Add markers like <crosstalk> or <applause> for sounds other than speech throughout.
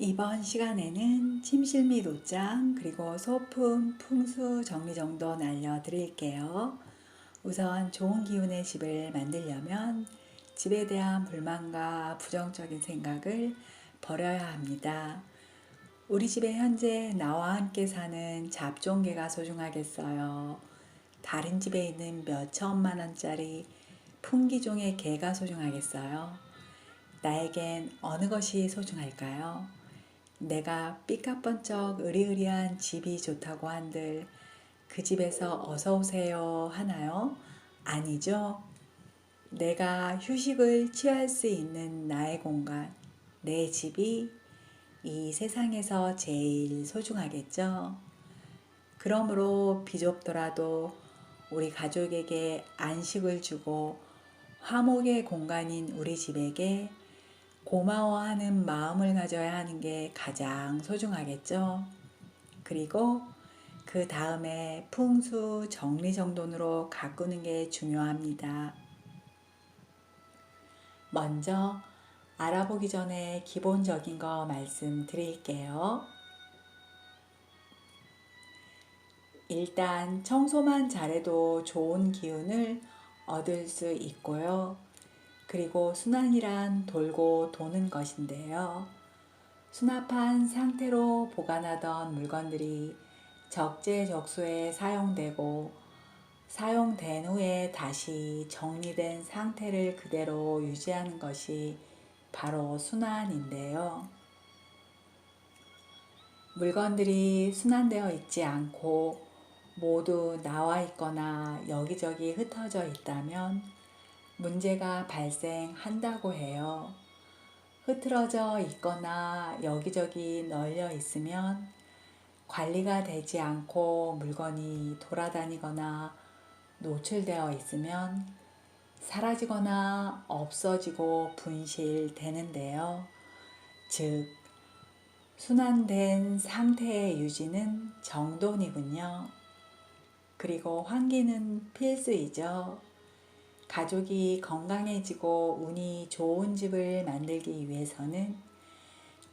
이번 시간에는 침실 및 옷장 그리고 소품, 풍수 정리 정도 알려드릴게요. 우선 좋은 기운의 집을 만들려면 집에 대한 불만과 부정적인 생각을 버려야 합니다. 우리 집에 현재 나와 함께 사는 잡종개가 소중하겠어요. 다른 집에 있는 몇 천만 원짜리 풍기종의 개가 소중하겠어요. 나에겐 어느 것이 소중할까요? 내가 삐까번쩍 으리으리한 집이 좋다고 한들 그 집에서 어서 오세요 하나요? 아니죠. 내가 휴식을 취할 수 있는 나의 공간, 내 집이 이 세상에서 제일 소중하겠죠. 그러므로 비좁더라도 우리 가족에게 안식을 주고 화목의 공간인 우리 집에게 고마워하는 마음을 가져야 하는 게 가장 소중하겠죠. 그리고 그 다음에 풍수 정리정돈으로 가꾸는 게 중요합니다. 먼저 알아보기 전에 기본적인 거 말씀드릴게요. 일단 청소만 잘해도 좋은 기운을 얻을 수 있고요. 그리고 순환이란 돌고 도는 것인데요. 수납한 상태로 보관하던 물건들이 적재적소에 사용되고 사용된 후에 다시 정리된 상태를 그대로 유지하는 것이 바로 순환인데요. 물건들이 순환되어 있지 않고 모두 나와 있거나 여기저기 흩어져 있다면 문제가 발생한다고 해요. 흐트러져 있거나 여기저기 널려 있으면 관리가 되지 않고 물건이 돌아다니거나 노출되어 있으면 사라지거나 없어지고 분실되는데요. 즉, 순환된 상태의 유지는 정돈이군요. 그리고 환기는 필수이죠. 가족이 건강해지고 운이 좋은 집을 만들기 위해서는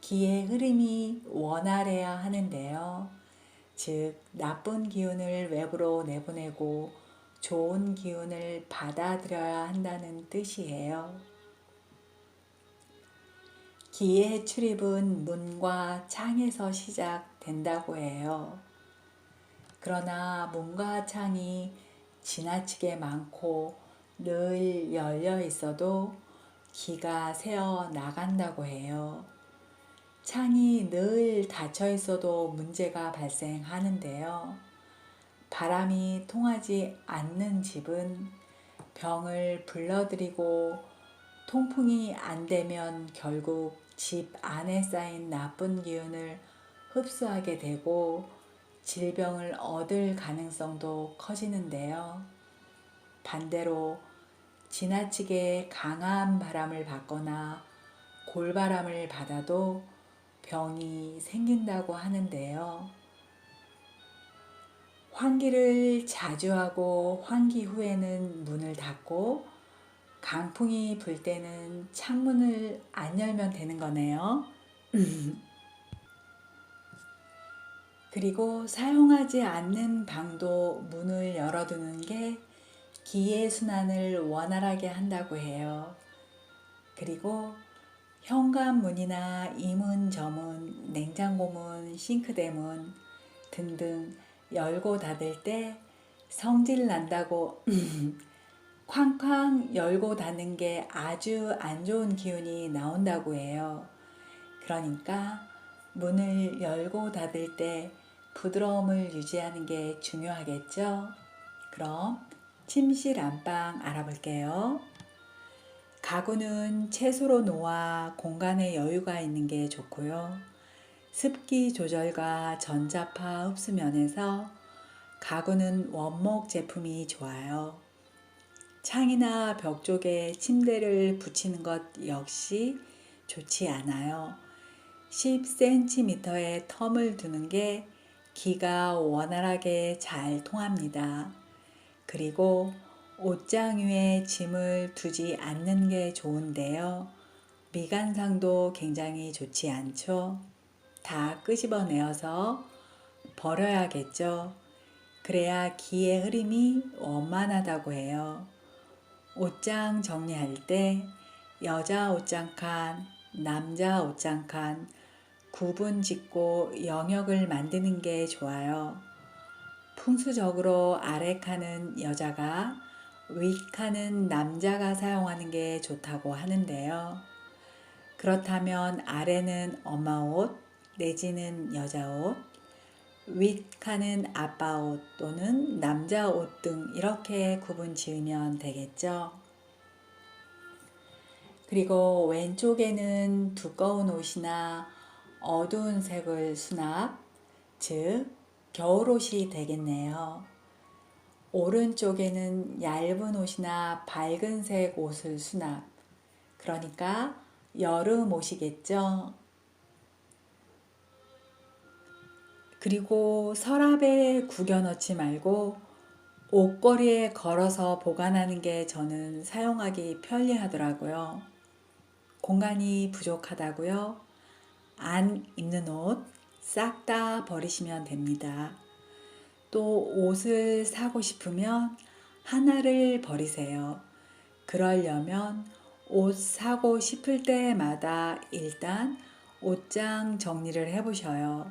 기의 흐름이 원활해야 하는데요. 즉, 나쁜 기운을 외부로 내보내고 좋은 기운을 받아들여야 한다는 뜻이에요. 기의 출입은 문과 창에서 시작된다고 해요. 그러나 문과 창이 지나치게 많고 늘 열려 있어도 기가 새어 나간다고 해요. 창이 늘 닫혀 있어도 문제가 발생하는데요. 바람이 통하지 않는 집은 병을 불러들이고 통풍이 안 되면 결국 집 안에 쌓인 나쁜 기운을 흡수하게 되고 질병을 얻을 가능성도 커지는데요. 반대로 지나치게 강한 바람을 받거나 골바람을 받아도 병이 생긴다고 하는데요. 환기를 자주 하고 환기 후에는 문을 닫고 강풍이 불 때는 창문을 안 열면 되는 거네요. 그리고 사용하지 않는 방도 문을 열어두는 게 기의 순환을 원활하게 한다고 해요. 그리고 현관문이나 이문, 저문, 냉장고문, 싱크대문 등등 열고 닫을 때 성질 난다고 <laughs> 쾅쾅 열고 닫는 게 아주 안 좋은 기운이 나온다고 해요. 그러니까 문을 열고 닫을 때 부드러움을 유지하는 게 중요하겠죠? 그럼 침실 안방 알아볼게요. 가구는 채소로 놓아 공간에 여유가 있는 게 좋고요. 습기 조절과 전자파 흡수 면에서 가구는 원목 제품이 좋아요. 창이나 벽 쪽에 침대를 붙이는 것 역시 좋지 않아요. 10cm의 텀을 두는 게 기가 원활하게 잘 통합니다. 그리고 옷장 위에 짐을 두지 않는 게 좋은데요. 미간상도 굉장히 좋지 않죠. 다 끄집어내어서 버려야겠죠. 그래야 기의 흐름이 원만하다고 해요. 옷장 정리할 때 여자 옷장 칸, 남자 옷장 칸 구분 짓고 영역을 만드는 게 좋아요. 풍수적으로 아래 칸은 여자가 위 칸은 남자가 사용하는 게 좋다고 하는데요. 그렇다면 아래는 엄마 옷 내지는 여자 옷, 윗 칸은 아빠 옷 또는 남자 옷 등 이렇게 구분 지으면 되겠죠. 그리고 왼쪽에는 두꺼운 옷이나 어두운 색을 수납, 즉 겨울옷이 되겠네요. 오른쪽에는 얇은 옷이나 밝은 색 옷을 수납. 그러니까 여름 옷이겠죠. 그리고 서랍에 구겨 넣지 말고 옷걸이에 걸어서 보관하는 게 저는 사용하기 편리하더라고요. 공간이 부족하다고요? 안 입는 옷 싹 다 버리시면 됩니다. 또 옷을 사고 싶으면 하나를 버리세요. 그러려면 옷 사고 싶을 때마다 일단 옷장 정리를 해보셔요.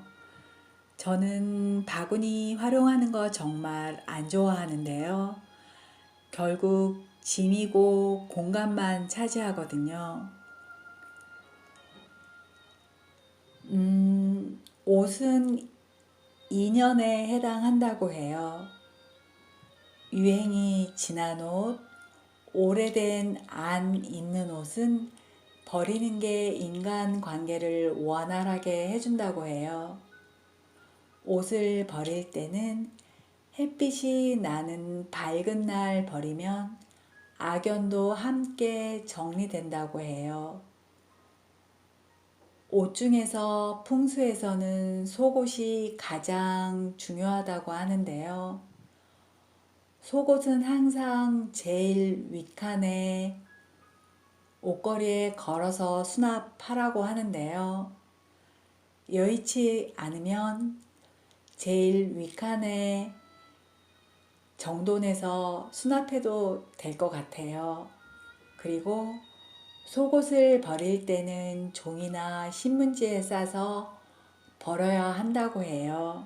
저는 바구니 활용하는 거 정말 안 좋아하는데요. 결국 짐이고 공간만 차지하거든요. 음, 옷은 2년에 해당한다고 해요. 유행이 지난 옷, 오래된 안 입는 옷은 버리는 게 인간 관계를 원활하게 해준다고 해요. 옷을 버릴 때는 햇빛이 나는 밝은 날 버리면 악연도 함께 정리된다고 해요. 옷 중에서 풍수에서는 속옷이 가장 중요하다고 하는데요. 속옷은 항상 제일 윗칸에 옷걸이에 걸어서 수납하라고 하는데요. 여의치 않으면 제일 윗칸에 정돈해서 수납해도 될 것 같아요. 그리고 속옷을 버릴 때는 종이나 신문지에 싸서 버려야 한다고 해요.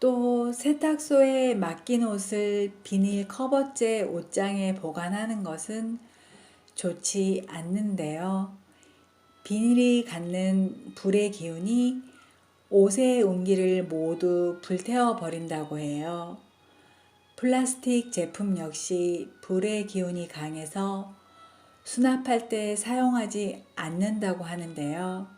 또 세탁소에 맡긴 옷을 비닐 커버째 옷장에 보관하는 것은 좋지 않는데요. 비닐이 갖는 불의 기운이 옷의 온기를 모두 불태워 버린다고 해요. 플라스틱 제품 역시 불의 기운이 강해서 수납할 때 사용하지 않는다고 하는데요.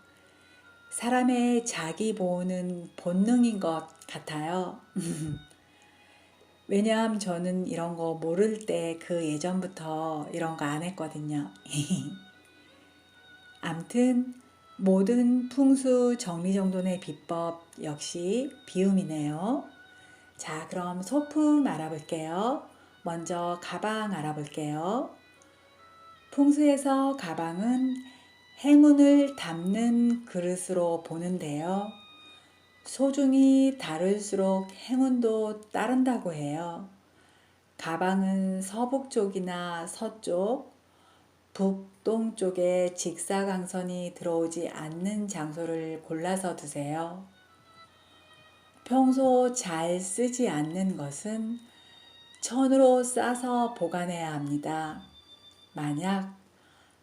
사람의 자기 보호는 본능인 것 같아요. <laughs> 왜냐하면 저는 이런 거 모를 때 그 예전부터 이런 거 안 했거든요. <laughs> 암튼 모든 풍수 정리정돈의 비법 역시 비움이네요. 자, 그럼 소품 알아볼게요. 먼저 가방 알아볼게요. 풍수에서 가방은 행운을 담는 그릇으로 보는데요. 소중히 다룰수록 행운도 따른다고 해요. 가방은 서북 쪽이나 서쪽, 북동 쪽에 직사광선이 들어오지 않는 장소를 골라서 두세요. 평소 잘 쓰지 않는 것은 천으로 싸서 보관해야 합니다. 만약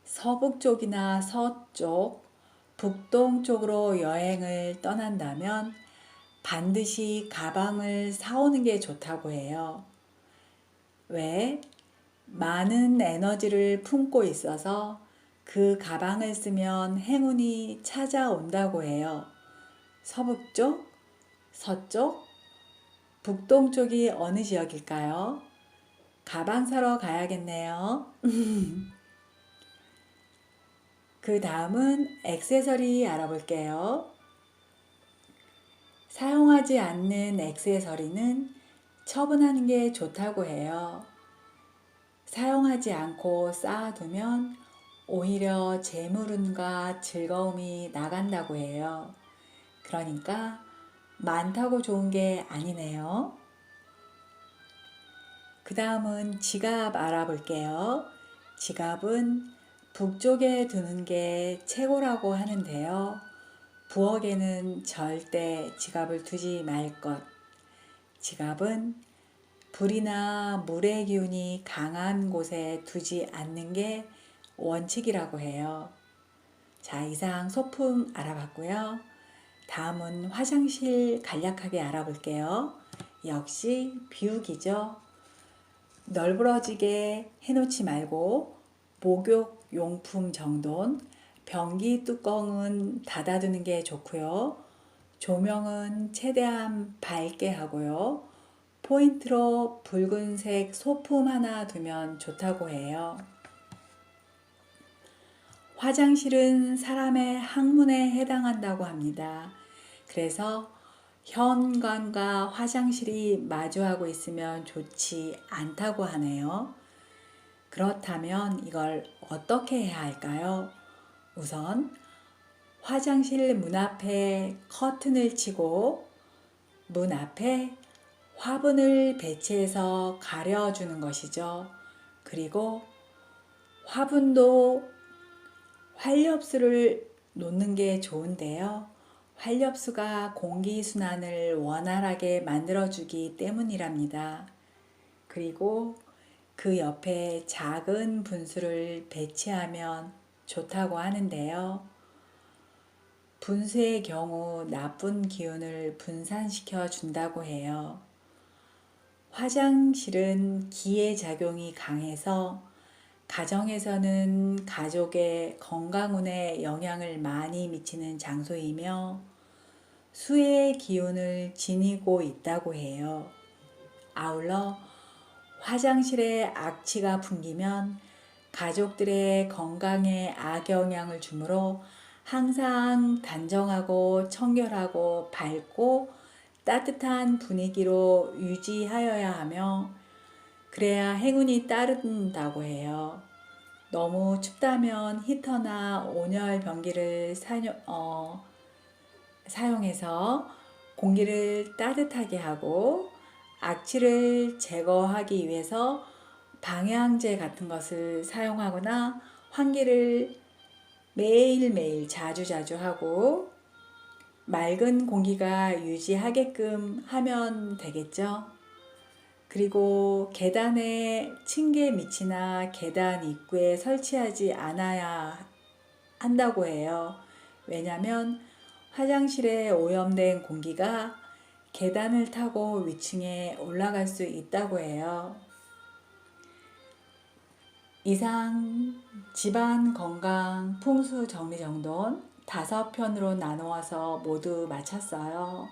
서북 쪽이나 서쪽, 북동 쪽으로 여행을 떠난다면 반드시 가방을 사오는 게 좋다고 해요. 왜? 많은 에너지를 품고 있어서 그 가방을 쓰면 행운이 찾아온다고 해요. 서북쪽, 서쪽, 북동쪽이 어느 지역일까요? 가방 사러 가야겠네요. <laughs> 그 다음은 액세서리 알아볼게요. 사용하지 않는 액세서리는 처분하는 게 좋다고 해요. 사용하지 않고 쌓아두면 오히려 재물운과 즐거움이 나간다고 해요. 그러니까 많다고 좋은 게 아니네요. 그 다음은 지갑 알아볼게요. 지갑은 북쪽에 두는 게 최고라고 하는데요. 부엌에는 절대 지갑을 두지 말 것. 지갑은 불이나 물의 기운이 강한 곳에 두지 않는 게 원칙이라고 해요. 자, 이상 소품 알아봤고요. 다음은 화장실 간략하게 알아볼게요. 역시 비우기죠. 널브러지게 해놓지 말고 목욕 용품 정돈, 변기 뚜껑은 닫아두는 게 좋고요. 조명은 최대한 밝게 하고요. 포인트로 붉은색 소품 하나 두면 좋다고 해요. 화장실은 사람의 학문에 해당한다고 합니다. 그래서 현관과 화장실이 마주하고 있으면 좋지 않다고 하네요. 그렇다면 이걸 어떻게 해야 할까요? 우선 화장실 문 앞에 커튼을 치고 문 앞에 화분을 배치해서 가려주는 것이죠. 그리고 화분도 활엽수를 놓는 게 좋은데요. 활엽수가 공기순환을 원활하게 만들어주기 때문이랍니다. 그리고 그 옆에 작은 분수를 배치하면 좋다고 하는데요. 분수의 경우 나쁜 기운을 분산시켜 준다고 해요. 화장실은 기의 작용이 강해서 가정에서는 가족의 건강운에 영향을 많이 미치는 장소이며 수의 기운을 지니고 있다고 해요. 아울러 화장실에 악취가 풍기면 가족들의 건강에 악영향을 주므로 항상 단정하고 청결하고 밝고 따뜻한 분위기로 유지하여야 하며 그래야 행운이 따른다고 해요. 너무 춥다면 히터나 온열 변기를 사용, 어, 사용해서 공기를 따뜻하게 하고 악취를 제거하기 위해서 방향제 같은 것을 사용하거나 환기를 매일매일 자주자주 하고 맑은 공기가 유지하게끔 하면 되겠죠. 그리고 계단에 층계 밑이나 계단 입구에 설치하지 않아야 한다고 해요. 왜냐하면 화장실에 오염된 공기가 계단을 타고 위층에 올라갈 수 있다고 해요. 이상 집안 건강 풍수 정리정돈 다섯 편으로 나누어서 모두 마쳤어요.